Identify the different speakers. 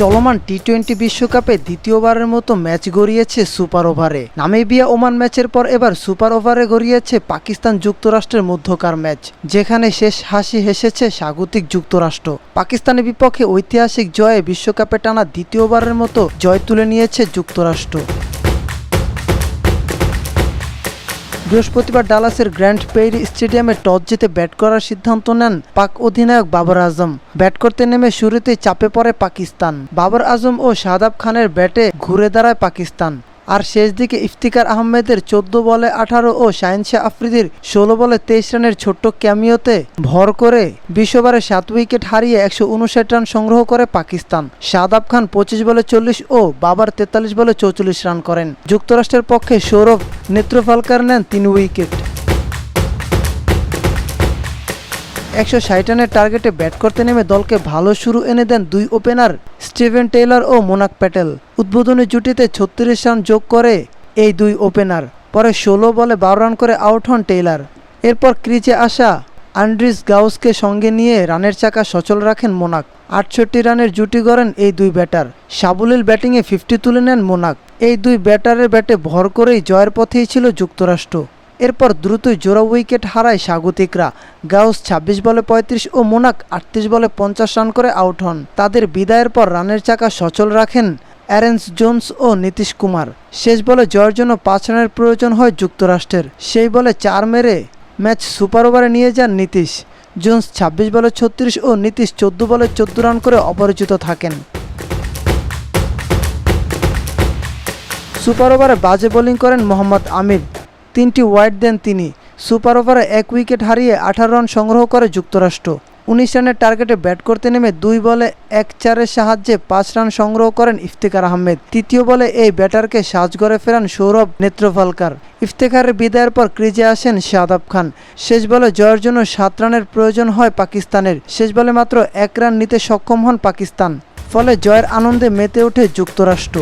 Speaker 1: চলমান T twenty বিশ্বকাপে দ্বিতীয়বারের মতো ম্যাচ গড়িয়েছে সুপার ওভারে। নামিবিয়া ওমান ম্যাচের পর এবার সুপার ওভারে গড়িয়েছে পাকিস্তান যুক্তরাষ্ট্রের মধ্যকার ম্যাচ, যেখানে শেষ হাসি হেসেছে স্বাগতিক যুক্তরাষ্ট্র। পাকিস্তানের বিপক্ষে ঐতিহাসিক জয়ে বিশ্বকাপে টানা দ্বিতীয়বারের মতো জয় তুলে নিয়েছে যুক্তরাষ্ট্র। বৃহস্পতিবার ডালাসের গ্র্যান্ড পেইরি স্টেডিয়ামে টস জিতে ব্যাট করার সিদ্ধান্ত নেন পাক অধিনায়ক বাবর আজম। ব্যাট করতে নেমে শুরুতেই চাপে পড়ে পাকিস্তান। বাবর আজম ও শাদাব খানের ব্যাটে ঘুরে দাঁড়ায় পাকিস্তান। আর শেষ দিকে ইফতিকার আহমেদের চোদ্দ বলে আঠারো ও শাহিনশাহ আফ্রিদির ষোলো বলে তেইশ রানের ছোট্ট ক্যামিওতে ভর করে বিশ্ববারে সাত উইকেট হারিয়ে একশো উনষাট রান সংগ্রহ করে পাকিস্তান। শাদাব খান পঁচিশ বলে চল্লিশ ও বাবার তেতাল্লিশ বলে চৌচল্লিশ রান করেন। যুক্তরাষ্ট্রের পক্ষে সৌরভ নেত্রফালকার নেন তিন উইকেট। একশো ষাট রানের টার্গেটে ব্যাট করতে নেমে দলকে ভালো শুরু এনে দেন দুই ওপেনার স্টিভেন টেইলর ও মোনাক প্যাটেল। উদ্বোধনী জুটিতে ছত্রিশ রান যোগ করে এই দুই ওপেনার। পরে ষোলো বলে বারো রান করে আউট হন টেইলার। এরপর ক্রিজে আসা আন্ড্রিস গাউসকে সঙ্গে নিয়ে রানের চাকা সচল রাখেন মোনাক। আটষট্টি রানের জুটি গড়েন এই দুই ব্যাটার। সাবুলিল ব্যাটিংয়ে ফিফটি তুলে নেন মোনাক। এই দুই ব্যাটারের ব্যাটে ভর করেই জয়ের পথেই ছিল যুক্তরাষ্ট্র। এরপর দ্রুতই জোড়া উইকেট হারায় স্বাগতিকরা। গাউস ২৬ বলে ৩৫ ও মোনাক আটত্রিশ বলে পঞ্চাশ রান করে আউট হন। তাদের বিদায়ের পর রানের চাকা সচল রাখেন অ্যারেন্স জোন্স ও নীতিশ কুমার। শেষ বলে জয়ের জন্য পাঁচ রানের প্রয়োজন হয় যুক্তরাষ্ট্রের। সেই বলে চার মেরে ম্যাচ সুপার ওভারে নিয়ে যান নীতিশ। জোন্স ২৬ বলে ছত্রিশ ও নীতিশ চোদ্দ বলে চোদ্দ রান করে অপরাজিত থাকেন। সুপার ওভারে বাজে বোলিং করেন মোহাম্মদ আমির। তিনটি ওয়াইড দেন তিনি। সুপার ওভারে এক উইকেট হারিয়ে আঠারো রান সংগ্রহ করে যুক্তরাষ্ট্র। উনিশ রানের টার্গেটে ব্যাট করতে নেমে দুই বলে এক চারের সাহায্যে পাঁচ রান সংগ্রহ করেন ইফতেখার আহমেদ। তৃতীয় বলে এই ব্যাটারকে সাজগড়ে ফেরান সৌরভ নেত্রফালকার। ইফতেখারের বিদায়ের পর ক্রিজে আসেন শাদাব খান। শেষ বলে জয়ের জন্য সাত রানের প্রয়োজন হয় পাকিস্তানের। শেষ বলে মাত্র এক রান নিতে সক্ষম হন পাকিস্তান। ফলে জয়ের আনন্দে মেতে ওঠে যুক্তরাষ্ট্র।